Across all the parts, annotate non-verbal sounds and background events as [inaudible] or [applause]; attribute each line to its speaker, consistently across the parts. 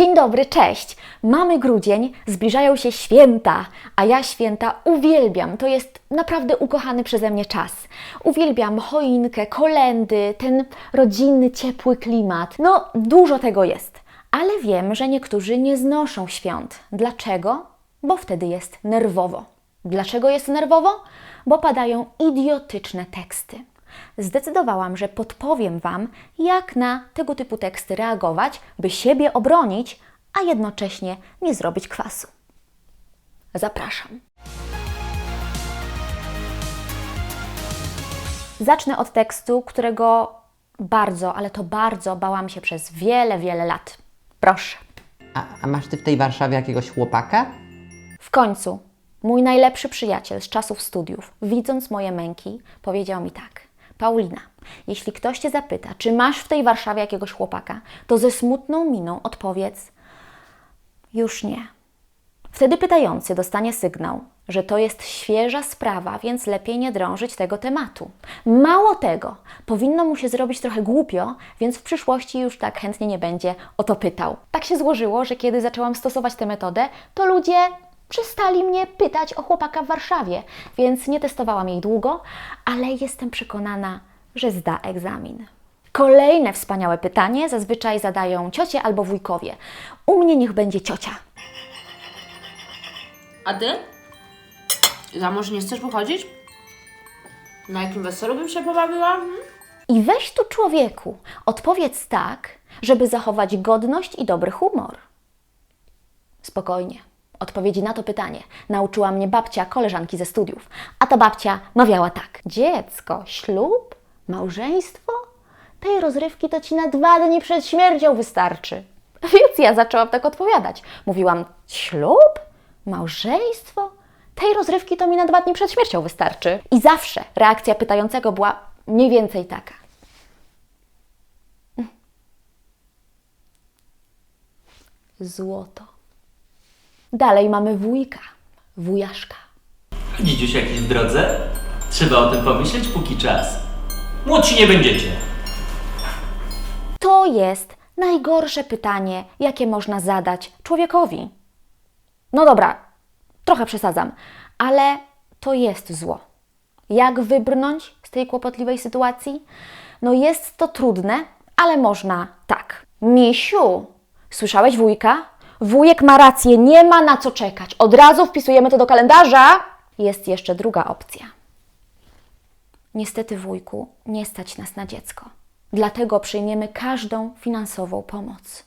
Speaker 1: Dzień dobry, cześć! Mamy grudzień, zbliżają się święta, a ja święta uwielbiam. To jest naprawdę ukochany przeze mnie czas. Uwielbiam choinkę, kolendy, ten rodzinny, ciepły klimat. No, dużo tego jest. Ale wiem, że niektórzy nie znoszą świąt. Dlaczego? Bo wtedy jest nerwowo. Dlaczego jest nerwowo? Bo padają idiotyczne teksty. Zdecydowałam, że podpowiem Wam, jak na tego typu teksty reagować, by siebie obronić, a jednocześnie nie zrobić kwasu. Zapraszam. Zacznę od tekstu, którego bardzo, ale to bardzo bałam się przez wiele, wiele lat. Proszę.
Speaker 2: A, a masz ty w tej Warszawie jakiegoś chłopaka?
Speaker 1: W końcu mój najlepszy przyjaciel z czasów studiów, widząc moje męki, powiedział mi tak: Paulina, jeśli ktoś cię zapyta, czy masz w tej Warszawie jakiegoś chłopaka, to ze smutną miną odpowiedz: Już nie. Wtedy pytający dostanie sygnał, że to jest świeża sprawa, więc lepiej nie drążyć tego tematu. Mało tego, powinno mu się zrobić trochę głupio, więc w przyszłości już tak chętnie nie będzie o to pytał. Tak się złożyło, że kiedy zaczęłam stosować tę metodę, to ludzie przestali mnie pytać o chłopaka w Warszawie, więc nie testowałam jej długo, ale jestem przekonana, że zda egzamin. Kolejne wspaniałe pytanie zazwyczaj zadają ciocie albo wujkowie. U mnie niech będzie ciocia.
Speaker 3: A ty? Za mąż nie chcesz wychodzić? Na jakim weselu bym się pobawiła? Hmm?
Speaker 1: I weź tu człowieku, odpowiedz tak, żeby zachować godność i dobry humor. Spokojnie. Odpowiedzi na to pytanie nauczyła mnie babcia koleżanki ze studiów. A ta babcia mawiała tak: Dziecko, ślub, małżeństwo? Tej rozrywki to ci na dwa dni przed śmiercią wystarczy. [laughs] Więc ja zaczęłam tak odpowiadać. Mówiłam: Ślub? Małżeństwo? Tej rozrywki to mi na dwa dni przed śmiercią wystarczy. I zawsze reakcja pytającego była mniej więcej taka. Złoto. Dalej mamy wujka, wujaszka.
Speaker 4: Dzidziuś jakiś w drodze? Trzeba o tym pomyśleć, póki czas. Młodsi nie będziecie.
Speaker 1: To jest najgorsze pytanie, jakie można zadać człowiekowi. No dobra, trochę przesadzam, ale to jest zło. Jak wybrnąć z tej kłopotliwej sytuacji? No jest to trudne, ale można tak. Misiu, słyszałeś wujka? Wujek ma rację, nie ma na co czekać. Od razu wpisujemy to do kalendarza. Jest jeszcze druga opcja. Niestety, wujku, nie stać nas na dziecko. Dlatego przyjmiemy każdą finansową pomoc.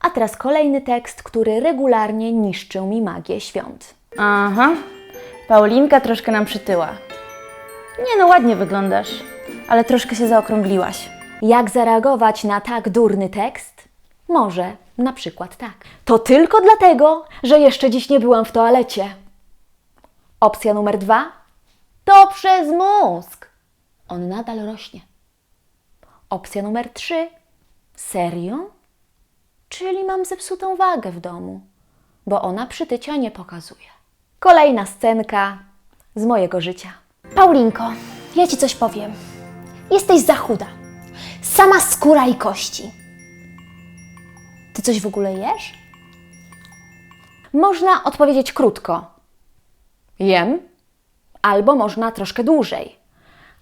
Speaker 1: A teraz kolejny tekst, który regularnie niszczył mi magię świąt.
Speaker 5: Aha, Paulinka troszkę nam przytyła. Nie no, ładnie wyglądasz, ale troszkę się zaokrągliłaś.
Speaker 1: Jak zareagować na tak durny tekst? Może na przykład tak. To tylko dlatego, że jeszcze dziś nie byłam w toalecie. Opcja numer dwa. To przez mózg. On nadal rośnie. Opcja numer trzy. Serio? Czyli mam zepsutą wagę w domu, bo ona przytycia nie pokazuje. Kolejna scenka z mojego życia.
Speaker 6: Paulinko, ja ci coś powiem. Jesteś za chuda. Sama skóra i kości. Ty coś w ogóle jesz?
Speaker 1: Można odpowiedzieć krótko. Jem, albo można troszkę dłużej.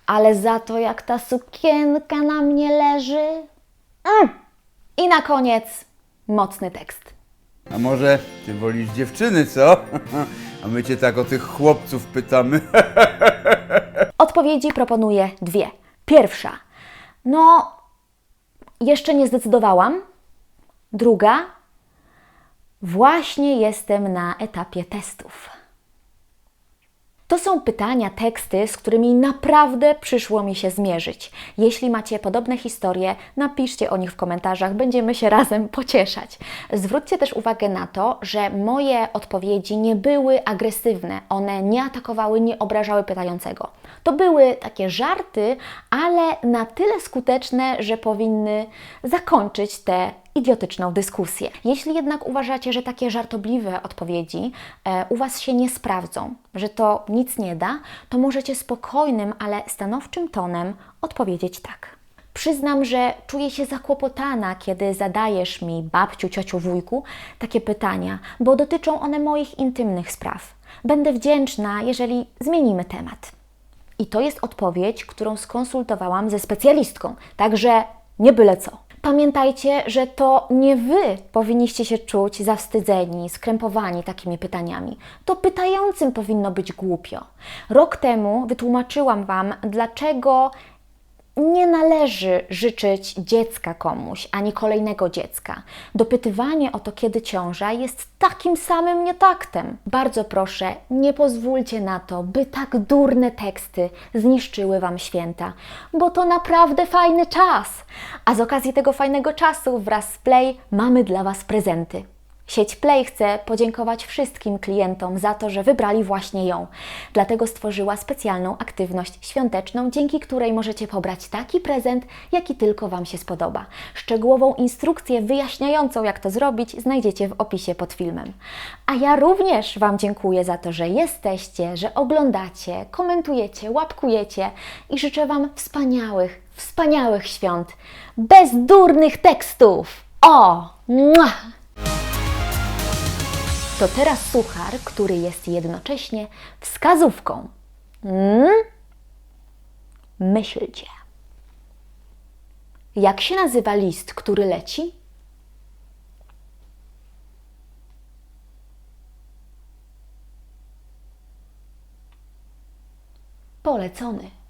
Speaker 1: Ale za to, jak ta sukienka na mnie leży. Mm. I na koniec mocny tekst.
Speaker 7: A może ty wolisz dziewczyny, co? [laughs] A my cię tak o tych chłopców pytamy. [laughs]
Speaker 1: Odpowiedzi proponuję dwie. Pierwsza. No, jeszcze nie zdecydowałam. Druga. Właśnie jestem na etapie testów. To są pytania, teksty, z którymi naprawdę przyszło mi się zmierzyć. Jeśli macie podobne historie, napiszcie o nich w komentarzach, będziemy się razem pocieszać. Zwróćcie też uwagę na to, że moje odpowiedzi nie były agresywne, one nie atakowały, nie obrażały pytającego. To były takie żarty, ale na tyle skuteczne, że powinny zakończyć tę idiotyczną dyskusję. Jeśli jednak uważacie, że takie żartobliwe odpowiedzi e, u Was się nie sprawdzą, że to nic nie da, to możecie spokojnym, ale stanowczym tonem odpowiedzieć tak. Przyznam, że czuję się zakłopotana, kiedy zadajesz mi, babciu, ciociu, wujku, takie pytania, bo dotyczą one moich intymnych spraw. Będę wdzięczna, jeżeli zmienimy temat. I to jest odpowiedź, którą skonsultowałam ze specjalistką, także nie byle co. Pamiętajcie, że to nie Wy powinniście się czuć zawstydzeni, skrępowani takimi pytaniami. To pytającym powinno być głupio. Rok temu wytłumaczyłam Wam, dlaczego nie należy życzyć dziecka komuś, ani kolejnego dziecka. Dopytywanie o to, kiedy ciąża, jest takim samym nietaktem. Bardzo proszę, nie pozwólcie na to, by tak durne teksty zniszczyły Wam święta, bo to naprawdę fajny czas. A z okazji tego fajnego czasu wraz z Play mamy dla Was prezenty. Sieć Play chce podziękować wszystkim klientom za to, że wybrali właśnie ją. Dlatego stworzyła specjalną aktywność świąteczną, dzięki której możecie pobrać taki prezent, jaki tylko Wam się spodoba. Szczegółową instrukcję wyjaśniającą, jak to zrobić, znajdziecie w opisie pod filmem. A ja również Wam dziękuję za to, że jesteście, że oglądacie, komentujecie, łapkujecie i życzę Wam wspaniałych, wspaniałych świąt. Bez durnych tekstów! O! Mua! To teraz suchar, który jest jednocześnie wskazówką. Mm? Myślcie. Jak się nazywa list, który leci? Polecony.